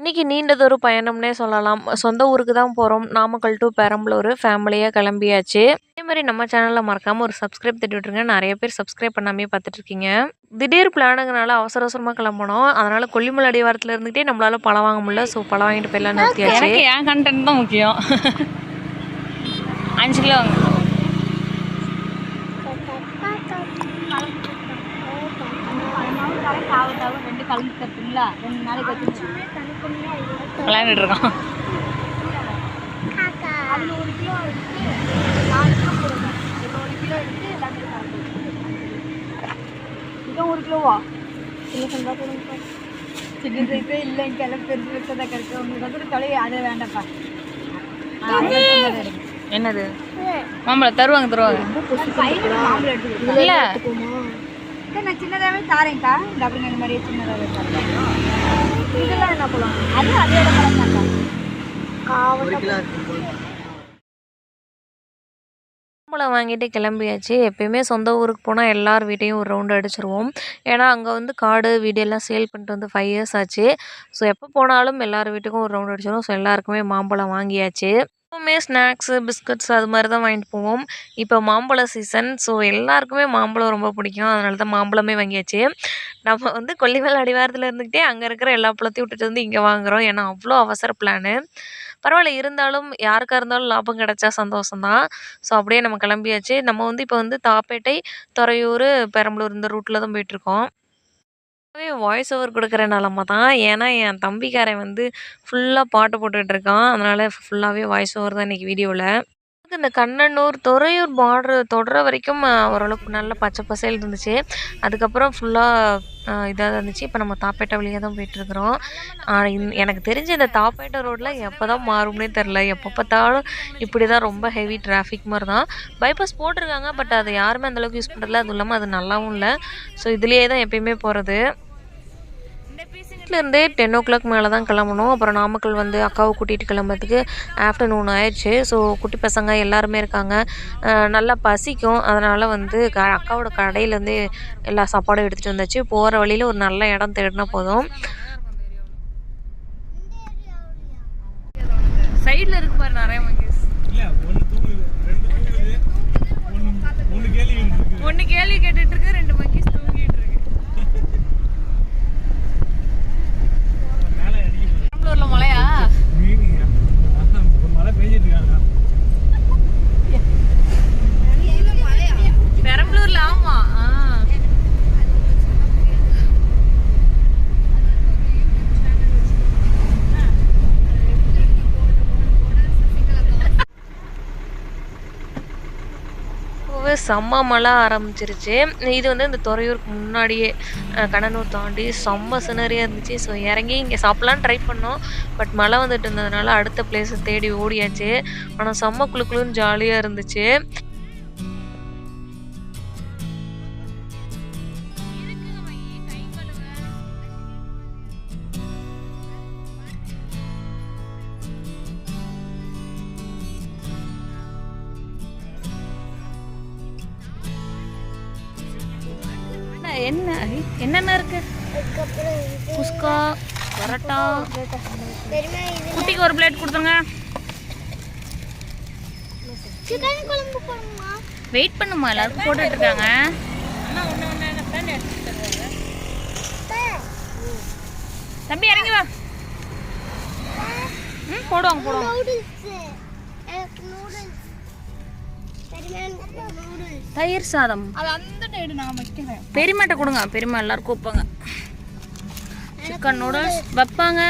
இன்னைக்கு நீண்டதொரு பயணம்னே சொல்லலாம். சொந்த ஊருக்கு தான் போறோம். நாமக்கல் டூ பெரம்பலூர் ஃபேமிலியா கிளம்பியாச்சு. அதே மாரி நம்ம சேனல மறக்காம ஒரு சப்ஸ்கிரைப் தட்டி விட்டுருங்க. நெறைய பேர் சப்ஸ்கிரைப் பண்ணாமயே பார்த்துட்டு இருக்கீங்க. திடீர் பிளானுங்கனால அவசர அவசரமா கிளம்புனோம். அதனால கொல்லிமலை அடிவாரத்துல இருந்துகிட்டே நம்மளால பழம் வாங்க முடியல. ஸோ பழம் வாங்கிட்டு போயிடலாம்னு நிறுத்தியாச்சு. எனக்கு என் கண்டென்ட் தான் முக்கியம் அஞ்சு கிலோ வாங்க விளையாண்டுட்டு இருக்கோம் ஒரு கிலோவா சின்ன சைஸே இல்லை கிளம்பி பெருசு பெருசாக கிடைக்கும் உங்களுக்கு வந்து தொலை அது வேண்டாம்ப்பா. என்னது? மாம்பழம் தருவாங்க தருவாங்க. இல்ல. நான் சின்னதாகவே தாரேன்க்கா. இந்த அப்படிங்க இந்த மாதிரியே சின்னதாகவே தாரேன். இதெல்லாம் என்ன பழம் அது அதோட பழம் தான்க்கா மாம்பழம் வாங்கிட்டு கிளம்பியாச்சு. எப்பயுமே சொந்த ஊருக்கு போனா எல்லார் வீட்டையும் ஒரு ரவுண்ட் அடிச்சிருவோம். ஏன்னா அங்க வந்து காடு, வீடு எல்லாம் சேல் பண்ணிட்டு வந்து 5 இயர்ஸ் ஆச்சு. ஸோ எப்போ போனாலும் எல்லார் வீட்டுக்கும் ஒரு ரவுண்ட் அடிச்சிருவோம். ஸோ எல்லாருக்குமே மாம்பழம் வாங்கியாச்சு. எப்போவுமே ஸ்நாக்ஸு, பிஸ்கட்ஸ் அது மாதிரி தான் வாங்கிட்டு போவோம். இப்போ மாம்பழ சீசன். ஸோ எல்லாருக்குமே மாம்பழம் ரொம்ப பிடிக்கும். அதனால தான் மாம்பழமே வாங்கியாச்சு. நம்ம வந்து கொல்லிமலை அடிவாரத்தில் இருந்துக்கிட்டே அங்கே இருக்கிற எல்லா பழத்தையும் விட்டுட்டு வந்து இங்கே வாங்குறோம். ஏன்னா அவ்வளோ அவசர பிளானு. பரவாயில்ல இருந்தாலும் யாருக்காக இருந்தாலும் லாபம் கிடைச்சா சந்தோஷம் தான். ஸோ அப்படியே நம்ம கிளம்பியாச்சு. நம்ம வந்து இப்போ வந்து தாப்பேட்டை, துறையூர், பெரம்பலூர் இந்த ரூட்டில் தான் போயிட்டுருக்கோம். வாய்ஸ் ஓவர் கொடுக்குற நிலமை தான். ஏன்னா என் தம்பிக்காரன் வந்து ஃபுல்லாக பாட்டு போட்டுட்டு இருக்கான். அதனால ஃபுல்லாகவே வாய்ஸ் ஓவர் தான் இன்னைக்கு வீடியோவில் இந்த கண்ணனூர், துறையூர் பார்டர் தொடுற வரைக்கும் ஓரளவுக்கு நல்ல பச்சை பசையில் இருந்துச்சு. அதுக்கப்புறம் ஃபுல்லாக இதாக இருந்துச்சு. இப்போ நம்ம தாப்பேட்டை வழியா தான் போயிட்டுருக்குறோம். எனக்கு தெரிஞ்சு இந்த தாப்பேட்டை ரோட்டில் எப்போ தான் மாறும்னே தெரில. எப்போ பார்த்தாலும் இப்படி தான் ரொம்ப ஹெவி டிராஃபிக் மாதிரி தான். பைபாஸ் போட்டிருக்காங்க. பட் அதை யாருமே அந்தளவுக்கு யூஸ் பண்ணுறதில்ல அதுவும் இல்லாமல் அது நல்லாவும் இல்லை ஸோ இதுலேயே தான் எப்பயுமே வீட்டிலேருந்தே டென் ஓ கிளாக் மேலே தான் கிளம்பணும். அப்புறம் நாமக்கல் வந்து அக்காவை கூட்டிகிட்டு கிளம்புறதுக்கு ஆஃப்டர்நூன் ஆயிடுச்சு. ஸோ குட்டி பசங்க எல்லாருமே இருக்காங்க. நல்லா பசிக்கும். அதனால் வந்து க அக்காவோட கடையிலேருந்தே எல்லா சாப்பாடும் எடுத்துகிட்டு வந்தாச்சு. போகிற வழியில் ஒரு நல்ல இடம் தேடினா போதும். சைடில் இருக்கு பாரு நிறைய இரவு செம்ம மழை ஆரம்பிச்சிருச்சு. இது வந்து இந்த துறையூருக்கு முன்னாடியே கடனூர் தாண்டி செம்ம சினரியாக இருந்துச்சு. ஸோ இறங்கி இங்கே சாப்பிட்லான்னு ட்ரை பண்ணோம். பட் மழை வந்துட்டு இருந்ததுனால அடுத்த பிளேஸை தேடி ஓடியாச்சு. ஆனால் செம்ம குளு குளுன்னு இருந்துச்சு. என்ன? என்ன என்னென்ன இருக்கு? குஸ்கா பரோட்டா. குட்டிக்கு ஒரு பிளேட் கொடுத்துருங்க. வெயிட் பண்ணுமா எல்லாருக்கும் போட்டுட்டு இருக்காங்க தம்பி இறங்கி வா. ம் போடுவாங்க போடுவாங்க. நூடுல்ஸ் தயிர் சாதம். அது அந்த டேடு நான் வைக்கிறேன். பெரியமாட்ட கொடுங்க. பெரியமா எல்லாருக்கும் வைப்பாங்க சிக்கன் நூடுல்ஸ் வைப்பாங்க.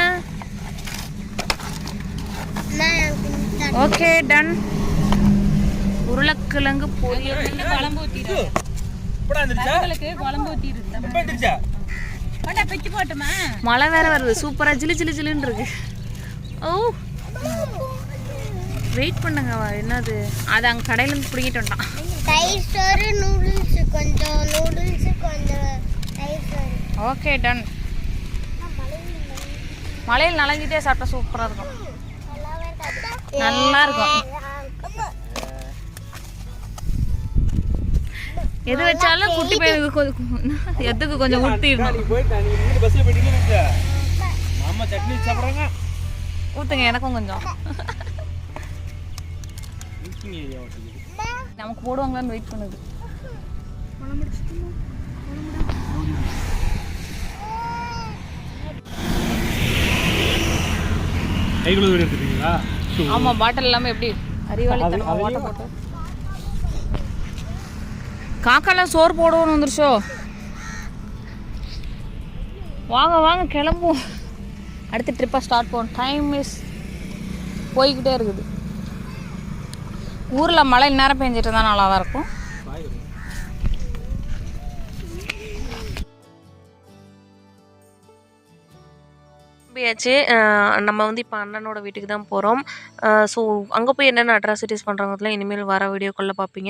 ஓகே டன் உருளைக்கிழங்கு பொரியல். குழம்பு மழை வேற வருது. சூப்பரா ஜிலு ஜிலு ஜிலுன்னு இருக்கு. ஓ. வெயிட் பண்ணுங்க என்னது? அது அங்க கடையில இருந்து பிடிங்கிட்டு வந்துட்டான் தயிர் சோறு நூடுல்ஸ் கொஞ்சம் நூடுல்ஸ் கொஞ்சம் தயிர் சோறு ஓகே டன் மழையில் நனைஞ்சிட்டே சாப்பிட்டா சூப்பராக இருக்கும். நல்லா இருக்கும். எது வச்சாலும் குட்டி பையனுக்கு கொஞ்சம் எதுக்கு கொஞ்சம் சாப்பிட்றாங்க. ஊற்றுங்க எனக்கும் கொஞ்சம். மிக்சிங் ஏரியா ஓட்டுது நமக்கு போடுவாங்களான்னு வெயிட் பண்ணுது. வீடு எடுத்துட்டீங்களா ஆமாம் பாட்டில் இல்லாமல் எப்படி அறிவாளித்தனம் ஓட்ட போட்டு? காக்காலாம் சோறு போடுவோன்னு வந்துருச்சோ? வாங்க வாங்க கிளம்புவோம். அடுத்த ட்ரிப்பை ஸ்டார்ட் பண்ணுவோம் டைம் இஸ் போய்கிட்டே இருக்குது. ஊரில் மழை இந்நேரம் பெஞ்சிட்டு இருந்தால் நல்லா தான் இருக்கும். போயாச்சு. நம்ம வந்து இப்போ அண்ணனோட வீட்டுக்கு தான் போகிறோம் ஸோ அங்கே போய் என்னென்ன அட்ராசிட்டிஸ் பண்ணுறாங்கிறதுலாம் இனிமேல் வர வீடியோக்குள்ளே பார்ப்பீங்க